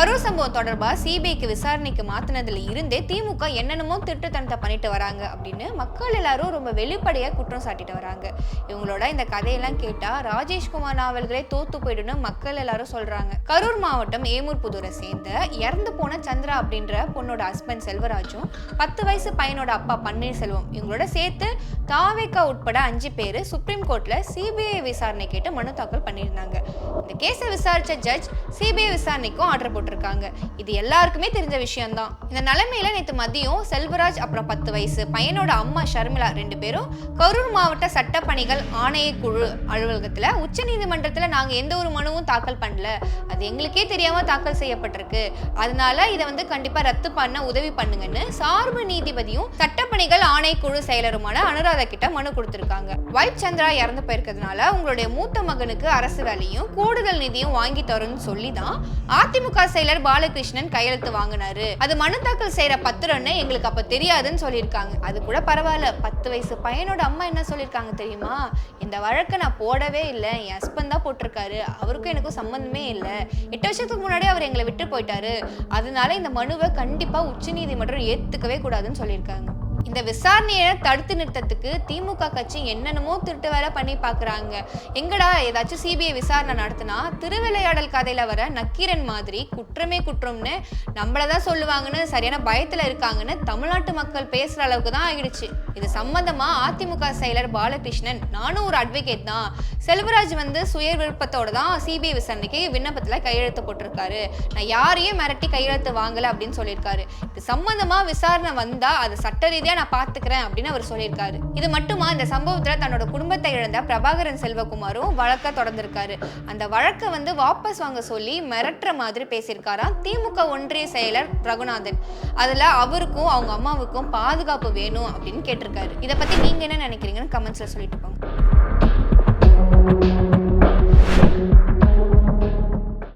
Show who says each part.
Speaker 1: கரூர் சம்பவம் தொடர்பாக சிபிஐக்கு விசாரணைக்கு மாத்தினதுல இருந்தே திமுக என்னென்னமோ திட்டுத்தனத்தை பண்ணிட்டு வராங்க அப்படின்னு மக்கள் எல்லாரும் ரொம்ப வெளிப்படையாக குற்றம் சாட்டிட்டு வராங்க. இவங்களோட இந்த கதையெல்லாம் கேட்டா ராஜேஷ்குமார் நாவல்களே தோத்து போயிடுன்னு மக்கள் எல்லாரும் சொல்றாங்க. கரூர் மாவட்டம் ஏமூர் புதூரை சேர்ந்த இறந்து போன சந்திரா அப்படின்ற பொண்ணோட ஹஸ்பண்ட் செல்வராஜும் பத்து வயசு பையனோட அப்பா பன்னீர்செல்வம் இவங்களோட சேர்த்து தாவேக்கா உட்பட அஞ்சு பேர் சுப்ரீம் கோர்ட்ல சிபிஐ விசாரணை கேட்டு மனு தாக்கல் பண்ணியிருந்தாங்க. இந்த கேஸை விசாரிச்ச ஜட்ஜ் சிபிஐ விசாரணைக்கும் ஆர்டர் போட்டு போட்டிருக்காங்க. இது எல்லாருக்குமே தெரிஞ்ச விஷயம்தான். இந்த நிலைமையில நேற்று மதியம் செல்வராஜ் அப்புறம் பத்து வயசு பையனோட அம்மா ஷர்மிளா ரெண்டு பேரும் கரூர் மாவட்ட சட்டப்பணிகள் ஆணையக்குழு அலுவலகத்தில் உச்ச நீதிமன்றத்தில் நாங்க எந்த ஒரு மனுவும் தாக்கல் பண்ணல. அது எங்களுக்கே தெரியாமல் தாக்கல் செய்யப்பட்டிருக்கு. அதனால இதை வந்து கண்டிப்பா ரத்து பண்ண உதவி பண்ணுங்கன்னு சார்பு நீதிபதியும் சட்டப்பணிகள் ஆணையக்குழு செயலருமான அனுராதா கிட்ட மனு கொடுத்திருக்காங்க. வைப் சந்திரா இறந்து போயிருக்கிறதுனால உங்களுடைய மூத்த மகனுக்கு அரசு வேலையும் கூடுதல் நிதியும் வாங்கி தரும்னு சொல்லி தான் அதிமுக செயலர் பாலகிருஷ்ணன் கையெழுத்து வாங்கினாரு. அது மனு தாக்கல் செய்யற பத்திரம்னு எங்களுக்கு அப்ப தெரியாதுன்னு சொல்லியிருக்காங்க. அது கூட பரவாயில்ல. பத்து வயசு பையனோட அம்மா என்ன சொல்லியிருக்காங்க தெரியுமா? இந்த வழக்கை நான் போடவே இல்லை. என் ஹஸ்பண்ட் தான் போட்டிருக்காரு. அவருக்கும் எனக்கும் சம்மந்தமே இல்லை. எட்டு வருஷத்துக்கு முன்னாடி அவர் எங்களை விட்டு போயிட்டாரு. அதனால இந்த மனுவை கண்டிப்பா உச்சநீதிமன்றம் ஏத்துக்கவே கூடாதுன்னு சொல்லியிருக்காங்க. இந்த விசாரணையை தடுத்து நிறுத்தத்துக்கு திமுக கட்சி என்னென்னமோ திருட்டு வேலை பண்ணி பார்க்குறாங்க எங்கடா ஏதாச்சும் சிபிஐ விசாரணை நடத்தினா திருவிளையாடல் கதையில் வர நக்கீரன் மாதிரி குற்றமே குற்றம்னு நம்மள தான் சொல்லுவாங்கன்னு சரியான பயத்தில் இருக்காங்கன்னு தமிழ்நாட்டு மக்கள் பேசுகிற அளவுக்கு தான் ஆகிடுச்சு இது சம்பந்தமா அதிமுக செயலர் பாலகிருஷ்ணன். நானும் ஒரு அட்வொகேட் தான். செல்வராஜ் வந்து சுய விருப்பத்தோட தான் சிபிஐ விசாரணைக்கு விண்ணப்பத்தில் கையெழுத்து போட்டிருக்காரு. நான் யாரையும் மிரட்டி கையெழுத்து வாங்கலை அப்படின்னு சொல்லியிருக்காரு. இது சம்பந்தமா விசாரணை வந்தால் அது சட்ட ரீதியாக நான் பாத்துக்கிறேன் அப்படின்னு அவர் சொல்லியிருக்காரு. இது மட்டுமா? இந்த சம்பவத்தில் தன்னோட குடும்பத்தை இழந்த பிரபாகரன் செல்வகுமாரும் வழக்கை தொடர்ந்திருக்காரு. அந்த வழக்கை வந்து வாபஸ் வாங்க சொல்லி மிரட்டுற மாதிரி பேசியிருக்காராம் திமுக ஒன்றிய செயலர் ரகுநாதன். அதில் அவருக்கும் அவங்க அம்மாவுக்கும் பாதுகாப்பு வேணும் அப்படின்னு இருக்காரு இதை பற்றி நீங்கள் என்ன நினைக்கிறீங்கன்னு கமெண்ட்ஸில் சொல்லிட்டு போங்க.